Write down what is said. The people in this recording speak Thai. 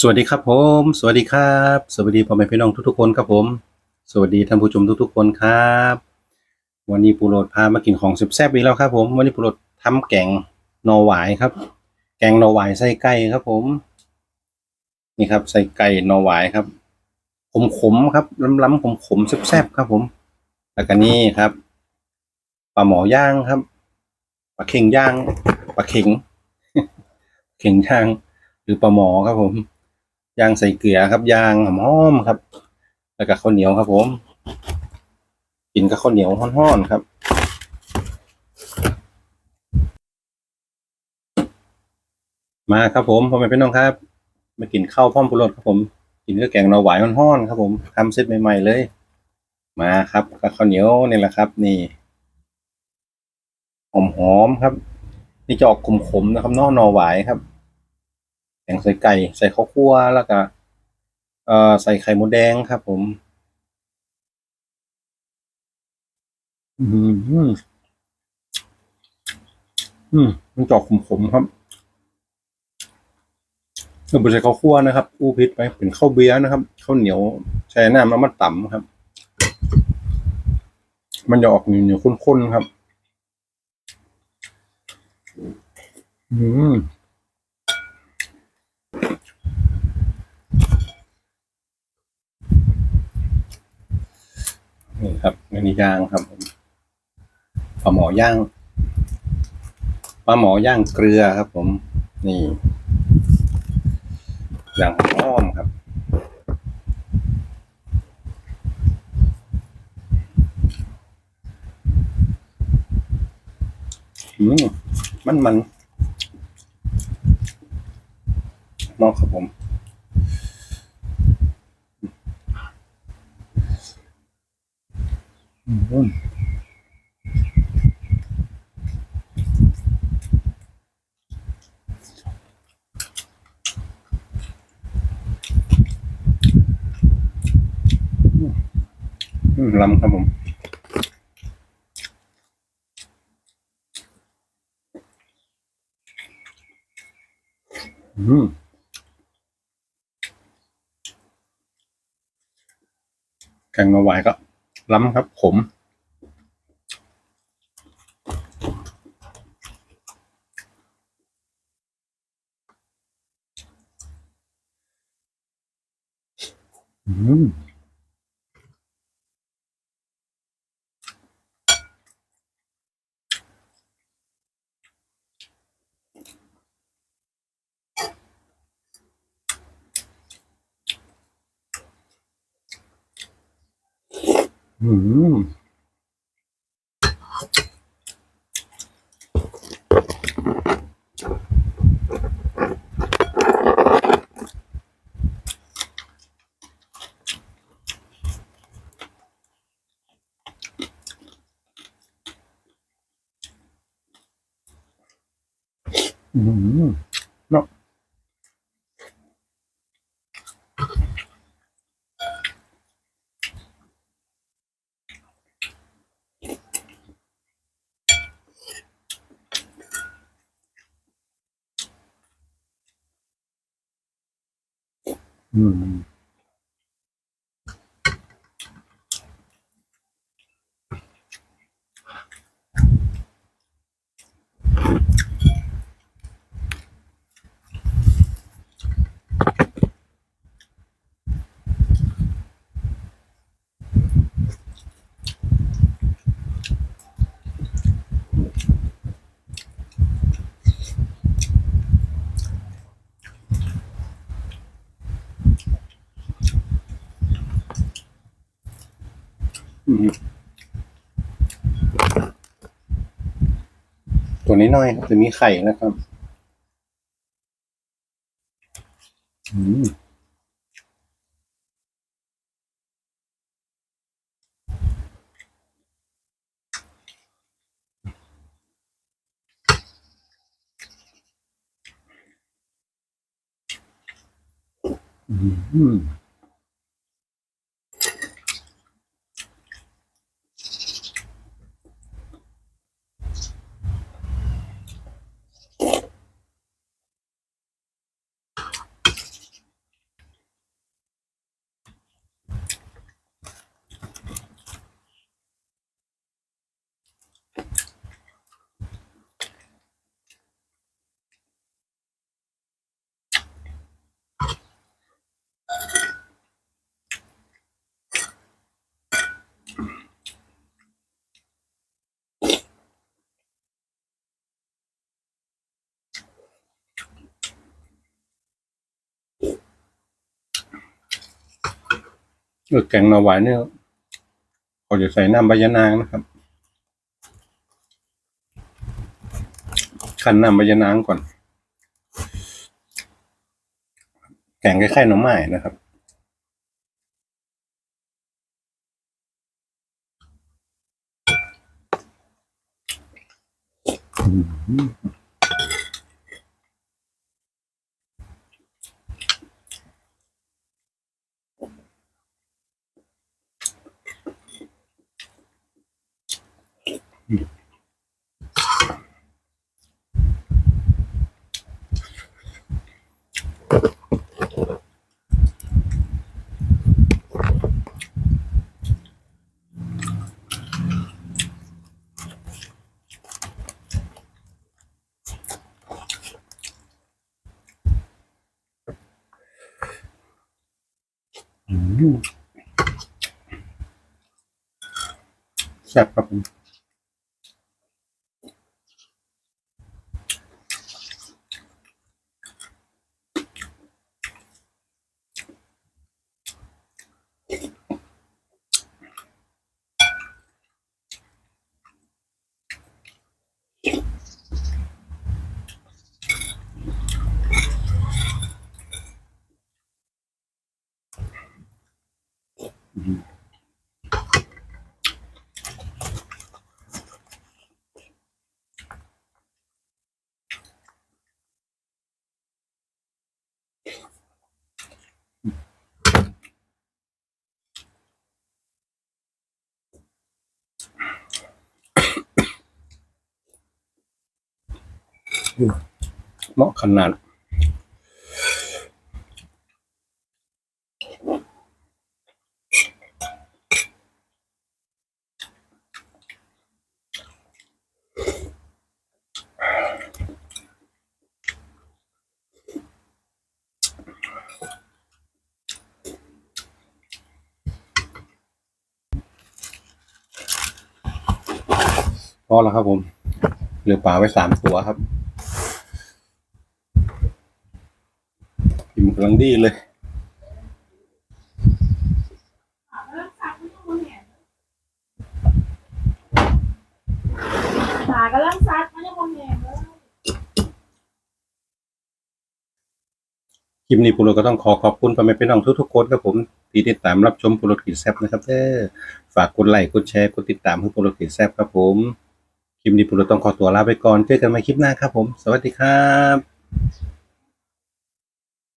สวัสดีครับผม สวัสดีครับ สวัสดีพ่อแม่พี่น้องทุกๆคนครับผม สวัสดีท่านผู้ชมทุกๆคนครับ วันนี้ปูโรดพามากินของแซ่บๆอีกแล้วครับ ผม วันนี้ปูโรดทำแกงนอหวายครับ แกงนอหวายใส่ไก่ครับผม นี่ครับใส่ไก่นอหวายครับขมๆครับล้ำๆขมๆแซ่บๆครับ ผม แล้วก็นี่ครับปลาหมอย่างครับปลาเข่งย่างปลาเข่งเข่งย่าง หรือปลาหมอครับผม ย่างใส่เกลือครับย่างหอมครับ แล้วก็ข้าวเหนียวครับ ผมกินกับข้าวเหนียวห้อนๆครับมาครับผมพ่อแม่พี่น้องครับ มากินข้าวพร้อมปุรสครับผม กินกับแกงนอหวายห้อนๆครับผมทำเสร็จใหม่ ๆ เลย มาครับกับข้าวเหนียวนี่แหละครับ นี่หอมๆครับ นี่จะออกขมๆนะครับนอกหนอหวายครับ แกงใส่ไก่ ใส่ข้าวคั่วแล้วก็เอ่อใส่ไข่มดแดงครับ ผม อืมอืมอืมมันจอกขมๆครับเราไม่ใช่ข้าวคั่วนะครับ อู้พิษไปเป็นข้าวเบียร์นะครับข้าวเหนียวใช้น้ำแล้วมาต่ำครับ มันจะออกเหนียวๆข้นๆครับ อืม นี่ครับอันนี้ย่างครับผมปลาหมอย่างปลาหมอย่างเกลือครับ ผม นี่อย่างหอมครับอืมมันมันมากครับผม อืมอืมล้ำครับผมอืมแกงหน่อไม้ก็ล้ำครับขม อืมอืมอืมเนาะ อืมอืม ตัวนี้น้อยครับจะมีไข่นะครับอืมอืม เออแกงหน่อหวานเนี่ยเขาจะใส่น้ำใบยะนางนะครับคั้นน้ำใบยะนางก่อน แกงคล้ายๆหน่อไม้นะครับ แซ่บครับผม เหมาะขนาดพอแล้วครับผมเหลือปลาไว้สามตัวครับ พิมพ์กำลังดีเลยหมากำลังซัดมันยังคงแหงเลยคลิปนี้ปุโรก็ต้องขอขอบคุณพ่อแม่พี่น้องทุกๆคนครับผมที่ติดตามรับชมปุโรกิจแซบนะครับเด้อฝากกดไลค์กดแชร์กดติดตามให้ปุโรกิจแซบครับผมคลิปนี้ปุโรต้องขอตัวลาไปก่อนเจอกันใหม่คลิปหน้าครับผม สวัสดีครับ